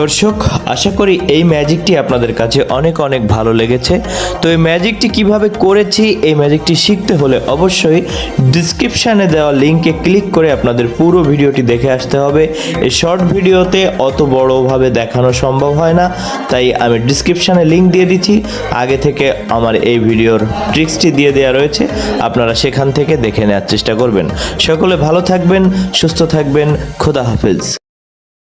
দর্শক, আশা করি এই ম্যাজিকটি আপনাদের কাছে অনেক অনেক ভালো লেগেছে। তো এই ম্যাজিকটি কীভাবে করেছি, এই ম্যাজিকটি শিখতে হলে অবশ্যই ডিসক্রিপশানে দেওয়া লিঙ্কে ক্লিক করে আপনাদের পুরো ভিডিওটি দেখে আসতে হবে। এই শর্ট ভিডিওতে অত বড়োভাবে দেখানো সম্ভব হয় না, তাই আমি ডিসক্রিপশানে লিঙ্ক দিয়ে দিচ্ছি। আগে থেকে আমার এই ভিডিওর ট্রিক্সটি দিয়ে দেওয়া রয়েছে, আপনারা সেখান থেকে দেখে নেওয়ার চেষ্টা করবেন। সকলে ভালো থাকবেন, সুস্থ থাকবেন, খোদা হাফেজ।